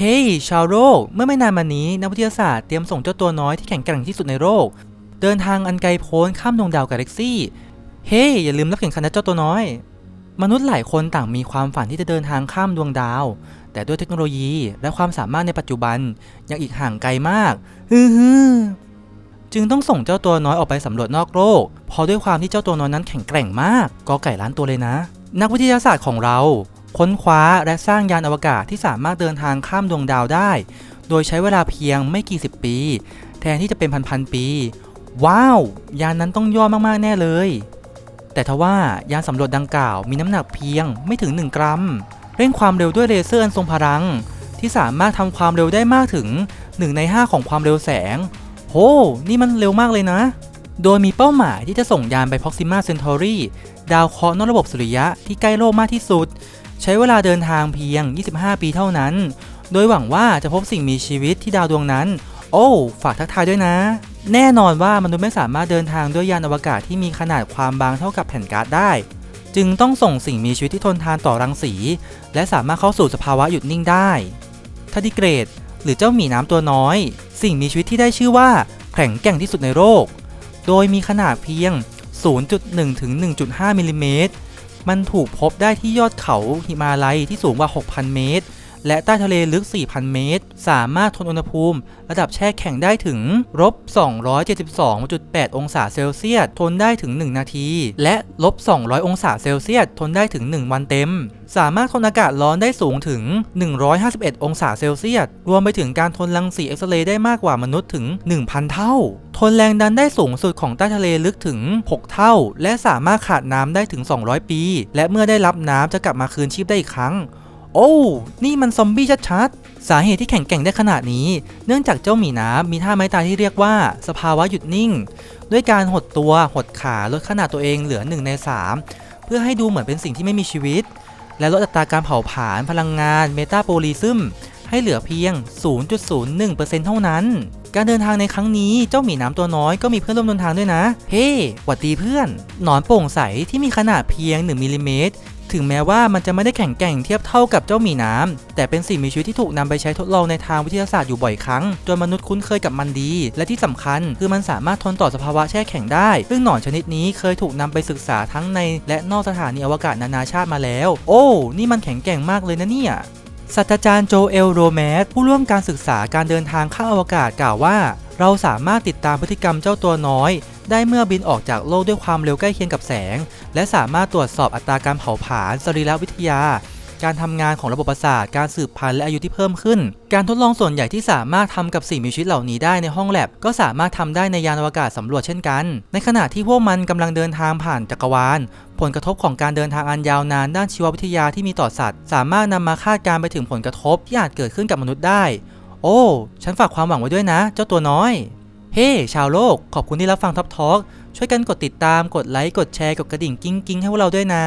เฮ้ยชาวโลก เมื่อไม่นานมานี้นักวิทยาศาสตร์เตรียมส่งเจ้าตัวน้อยที่แข็งแกร่งที่สุดในโลกเดินทางอันไกลโพ้นข้ามดวงดาวกาแล็กซี่ เฮ้ยอย่าลืมรับเข็มขัดนะเจ้าตัวน้อย มนุษย์หลายคนต่างมีความฝันที่จะเดินทางข้ามดวงดาว แต่ด้วยเทคโนโลยีและความสามารถในปัจจุบันยังอีกห่างไกลมากฮือฮือจึงต้องส่งเจ้าตัวน้อยออกไปสำรวจนอกโลกเพราะด้วยความที่เจ้าตัวน้อยนั้นแข็งแกร่งมาก ก็ไก่ล้านตัวเลยนะ นักวิทยาศาสตร์ของเรา ค้นคว้าและสร้างยานอวกาศที่สามารถเดินทางข้ามดวงดาวได้ โดยใช้เวลาเพียงไม่กี่สิบปี แทนที่จะเป็นพันๆปี ว้าว ยานนั้นต้องย่อมากๆแน่เลย แต่ทว่ายานสำรวจดังกล่าวมีน้ำหนักเพียงไม่ถึง 1 กรัม เร่งความเร็วด้วยเลเซอร์อันทรงพลัง ที่สามารถทำความเร็วได้มากถึง 1 ใน 5 ของความเร็วแสง โห นี่มันเร็วมากเลยนะ โดยมีเป้าหมายที่จะส่งยานไป Proxima Centauri ดาวเคราะห์นอกระบบสุริยะที่ใกล้โลกมากที่สุด ใช้เวลาเดินทางเพียง 25 ปีเท่านั้น โดยหวังว่าจะพบสิ่งมีชีวิตที่ดาวดวงนั้น โอ้ ฝากทักทายด้วยนะ แน่นอนว่ามนุษย์ไม่สามารถเดินทางด้วยยานอวกาศที่มีขนาดความบางเท่ากับแผ่นก๊าซได้ จึงต้องส่งสิ่งมีชีวิตที่ทนทานต่อรังสี และสามารถเข้าสู่สภาวะหยุดนิ่งได้ทัดิเกรด หรือเจ้าหมีน้ำตัวน้อย สิ่งมีชีวิตที่ได้ชื่อว่าแข็งแกร่งที่สุดในโลก โดยมีขนาดเพียง 0.1 ถึง 1.5มิลลิเมตร มันถูกพบได้ที่ยอดเขาหิมาลัยที่สูงกว่า 6,000 เมตร และใต้ทะเลลึก 4,000 เมตร สามารถทนอุณหภูมิ ระดับแช่แข็งได้ถึงลบ272.8 องศาเซลเซียส ทนได้ถึง 1 นาที และลบ 200 องศาเซลเซียส ทนได้ถึง 1 วันเต็ม สามารถทนอากาศร้อนได้สูงถึง 151 องศาเซลเซียส รวมไปถึงการทนรังสีเอ็กซเรย์ได้มากกว่ามนุษย์ถึง 1,000 เท่า ทนแรงดันได้สูงสุดของใต้ทะเลลึกถึง 6 เท่า และสามารถขาดน้ำได้ถึง 200 ปี และเมื่อได้รับน้ำจะกลับมาคืนชีพได้อีกครั้ง โอ้ นี่มันซอมบี้ชัดๆ สาเหตุที่แข็งแกร่งได้ขนาดนี้ เนื่องจากเจ้าหมีน้ำมีท่าไม้ตายที่เรียกว่า สภาวะหยุดนิ่ง ด้วยการหดตัวหดขาลดขนาดตัวเองเหลือ 1 ใน 3 เพื่อให้ดูเหมือนเป็นสิ่งที่ไม่มีชีวิต และลดอัตราการเผาผลาญพลังงานเมตาโบลิซึมให้เหลือเพียง 0.01%เท่านั้น การเดินทางในครั้งนี้เจ้าหมีน้ำตัวน้อยก็มีเพื่อนร่วมเดินทางด้วยนะ เฮ้หวัดดีเพื่อน หนอนโปร่งใสที่มีขนาดเพียง 1มิลลิเมตร ถึงแม้ว่ามันจะไม่ได้แข็งแกร่งเทียบเท่ากับเจ้าหมีน้ำแต่เป็นสิ่งมีชีวิตที่ถูกนำไปใช้ทดลองในทางวิทยาศาสตร์อยู่บ่อยครั้งจนมนุษย์คุ้นเคยกับมันดี และที่สำคัญ คือมันสามารถทนต่อสภาวะแช่แข็งได้ ซึ่งหนอนชนิดนี้เคยถูกนำไปศึกษาทั้งใน และนอกสถานีอวกาศนานาชาติมาแล้ว โอ้ นี่มันแข็งแกร่งมากเลยนะเนี่ยศาสตราจารย์โจเอลโรแมสผู้ร่วมการศึกษาการเดินทางข้ามอวกาศกล่าวว่า เราสามารถติดตามพฤติกรรมเจ้าตัวน้อย ได้เมื่อบินออกจากโลกด้วยความเร็วใกล้เคียงกับแสง และสามารถตรวจสอบอัตราการเผาผลาญสรีรวิทยา การทำงานของระบบประสาทการสืบพันธุ์และอายุที่เพิ่มขึ้น การทดลองส่วนใหญ่ที่สามารถทำกับสิ่งมีชีวิตเหล่านี้ได้ในห้องแลบ ก็สามารถทำได้ในยานอวกาศสำรวจเช่นกัน ในขณะที่พวกมันกำลังเดินทางผ่านจักรวาลผลกระทบของการเดินทางอันยาวนานด้านชีววิทยาที่มีต่อสัตว์ สามารถนำมาคาดการณ์ไปถึงผลกระทบที่อาจเกิดขึ้นกับมนุษย์ได้ โอ้ ฉันฝากความหวังไว้ด้วยนะ เจ้าตัวน้อย เฮ้ชาวโลก ขอบคุณที่รับฟังท็อปทอกช่วยกันกดติดตาม กดไลค์ กดแชร์ กดกระดิ่งกิ้งกิ้งให้พวกเราด้วยนะ